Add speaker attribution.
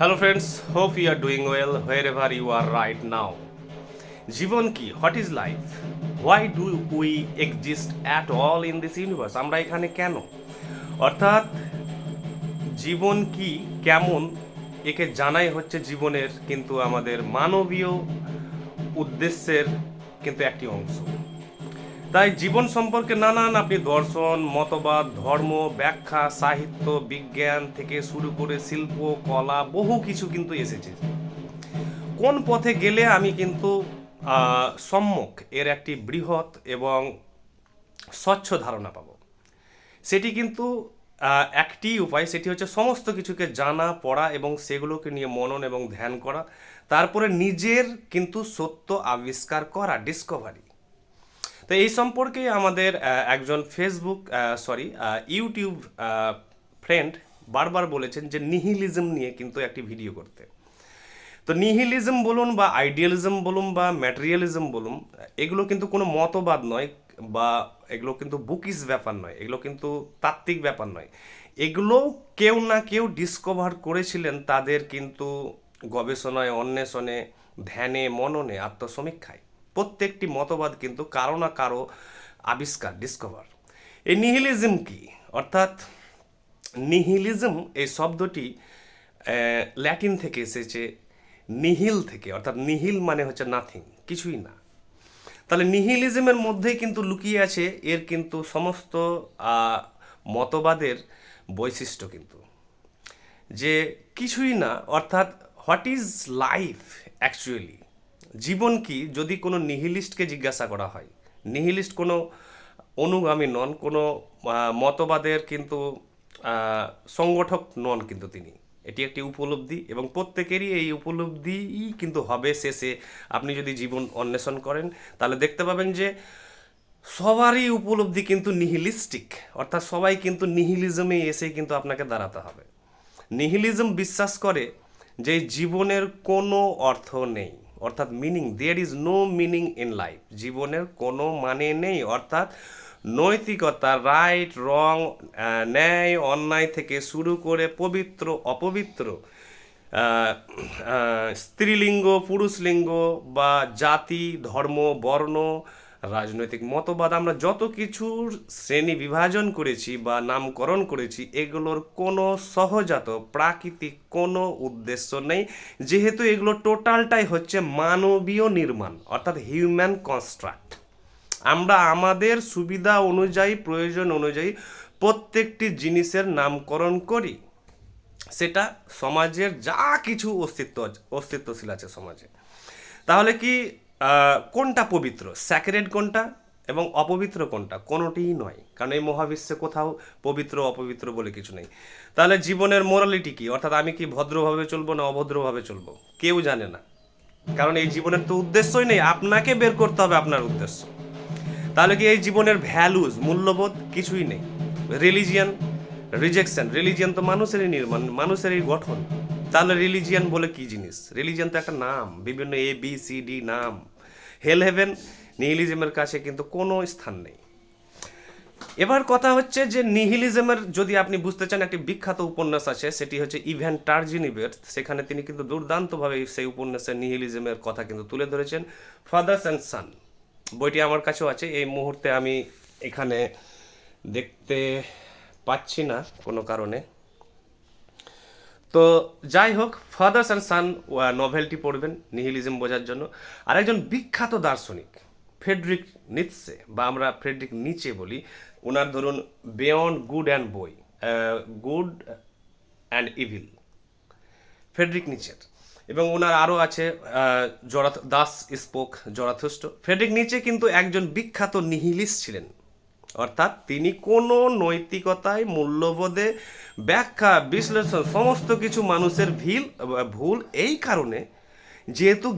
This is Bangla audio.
Speaker 1: Hello friends, hope you doing well well wherever you are right now. জীবন কি? What is life why do we exist at all in this universe আমরা এখানে কেন? অর্থাৎ জীবন কি কেমন একে জানাই হচ্ছে জীবনের কিন্তু আমাদের মানবীয় উদ্দেশ্যের কিন্তু একটি অংশ। তাই জীবন সম্পর্কে নানান আপনি দর্শন, মতবাদ, ধর্ম, ব্যাখ্যা, সাহিত্য, বিজ্ঞান থেকে শুরু করে শিল্প, কলা, বহু কিছু কিন্তু এসেছে। কোন পথে গেলে আমি কিন্তু সম্মুখ এর একটি বৃহৎ এবং স্বচ্ছ ধারণা পাবো। সেটি কিন্তু একটি উপায়, সেটি হচ্ছে সমস্ত কিছুকে জানা, পড়া এবং সেগুলোকে নিয়ে মনন এবং ধ্যান করা, তারপরে নিজের কিন্তু সত্য আবিষ্কার করা ডিসকভারি তো এই সম্পর্কে আমাদের একজন ফেসবুক সরি ইউটিউব ফ্রেন্ড বারবার বলেছেন যে নিহিলিজম নিয়ে কিন্তু একটি ভিডিও করতে। তো নিহিলিজম বলুন বা আইডিয়ালিজম বলুন বা ম্যাটেরিয়ালিজম বলুন, এগুলো কিন্তু কোনো মতবাদ নয় বা এগুলো কিন্তু বুকিস ব্যাপার নয়, এগুলো কিন্তু তাত্ত্বিক ব্যাপার নয়। এগুলো কেউ না কেউ ডিসকভার করেছিলেন তাদের কিন্তু গবেষণায়, অন্বেষণে, ধ্যানে, মননে, আত্মসমীক্ষায়। প্রত্যেকটি মতবাদ কিন্তু কারও না কারও আবিষ্কার ডিসকভার এই নিহিলিজম কি? অর্থাৎ নিহিলিজম এই শব্দটি ল্যাটিন থেকে এসেছে নিহিল থেকে, অর্থাৎ নিহিল মানে হচ্ছে নাথিং কিছুই না। তাহলে নিহিলিজমের মধ্যেই কিন্তু লুকিয়ে আছে, এর কিন্তু সমস্ত মতবাদের বৈশিষ্ট্য কিন্তু। যে কিছুই না, অর্থাৎ হোয়াট ইজ লাইফ অ্যাকচুয়ালি জীবন কি যদি কোনো নিহিলিস্টকে জিজ্ঞাসা করা হয়? নিহিলিস্ট কোনো অনুগামী নন, কোনো মতবাদের কিন্তু সংগঠক নন কিন্তু তিনি। এটি একটি উপলব্ধি এবং প্রত্যেকেরই এই উপলব্ধিই কিন্তু হবে শেষে। আপনি যদি জীবন অন্বেষণ করেন, তাহলে দেখতে পাবেন যে সবারই উপলব্ধি কিন্তু নিহিলিস্টিক। অর্থাৎ সবাই কিন্তু নিহিলিজমে এসে কিন্তু আপনাকে দাঁড়াতে হবে। নিহিলিজম বিশ্বাস করে যে জীবনের কোনো অর্থ নেই। অর্থাৎ meaning there is no meaning in life জীবনের কোনো মানে নেই, অর্থাৎ নৈতিকতা রাইট রং ন্যায়, অন্যায় থেকে শুরু করে পবিত্র, অপবিত্র স্ত্রীলিঙ্গ, পুরুষলিঙ্গ বা জাতি, ধর্ম, বর্ণ রাজনৈতিক মতবাদ, আমরা যত কিছুর শ্রেণি বিভাজন করেছি বা নামকরণ করেছি, এগুলোর কোনো সহজাত প্রাকৃতিক কোনো উদ্দেশ্য নেই। যেহেতু এগুলো টোটালটাই হচ্ছে মানবীয় নির্মাণ, অর্থাৎ হিউম্যান কনস্ট্রাক্ট আমরা আমাদের সুবিধা অনুযায়ী, প্রয়োজন অনুযায়ী প্রত্যেকটি জিনিসের নামকরণ করি। সেটা সমাজের যা কিছু অস্তিত্ব, অস্তিত্বশীল আছে সমাজে। তাহলে কি কোনটা পবিত্র? স্যাক্রেড কোনটা এবং অপবিত্র কোনটা? কোনোটিই নয়। কারণ এই মহাবিশ্বে কোথাও পবিত্র, অপবিত্র বলে কিছু নেই। তাহলে জীবনের মোরালিটি কি? অর্থাৎ আমি কি ভদ্রভাবে চলবো না অভদ্রভাবে চলবো? কেউ জানে না। কারণ এই জীবনের তো উদ্দেশ্যই নেই। আপনাকে বের করতে হবে আপনার উদ্দেশ্য। তাহলে কি এই জীবনের ভ্যালুজ মূল্যবোধ কিছুই নেই? রিলিজিয়ান রিজেকশন রিলিজিয়ান তো মানুষেরই নির্মাণ, মানুষেরই গঠন। তাহলে রিলিজিয়ান বলে কি জিনিস? রিলিজিয়ান তো একটা নাম। বিভিন্ন এ বি সি ডি নাম। হেল হেভেন নিহিলিজমের কাছে কিন্তু কোনো স্থান নেই। এবার কথা হচ্ছে যে নিহিলিজমের যদি আপনি বুঝতে চান একটি বিখ্যাত উপন্যাস আছে, সেটি হচ্ছে ইভেন টার্জিনিবের সেখানে তিনি কিন্তু দুর্দান্তভাবে সেই উপন্যাসের নিহিলিজমের কথা কিন্তু তুলে ধরেছেন। ফাদার্স অ্যান্ড সান বইটি আমার কাছেও আছে, এই মুহূর্তে আমি এখানে দেখতে পাচ্ছি না কোনো কারণে। তো যাই হোক ফাদার্স অ্যান্ড সান নভেলটি পড়বেন নিহিলিজম বোঝার জন্য। আর একজন বিখ্যাত দার্শনিক ফ্রেডরিক নিৎসে বা আমরা ফ্রেডরিক নিচে বলি ওনার ধরুন বিয়ন্ড গুড অ্যান্ড বই গুড অ্যান্ড ইভিল ফ্রেডরিক নিচের এবং ওনার আরও আছে জরাথ thus spoke Zarathustra. Friedrich Nietzsche কিন্তু একজন বিখ্যাত নিহিলিস্ট ছিলেন। অর্থাৎ তিনি কোনো নৈতিকতায় মূল্যবোধে ব্যাখ্যা, বিশ্লেষণ, সমস্ত কিছু মানুষের ভিল, ভুল এই কারণে যেহেতু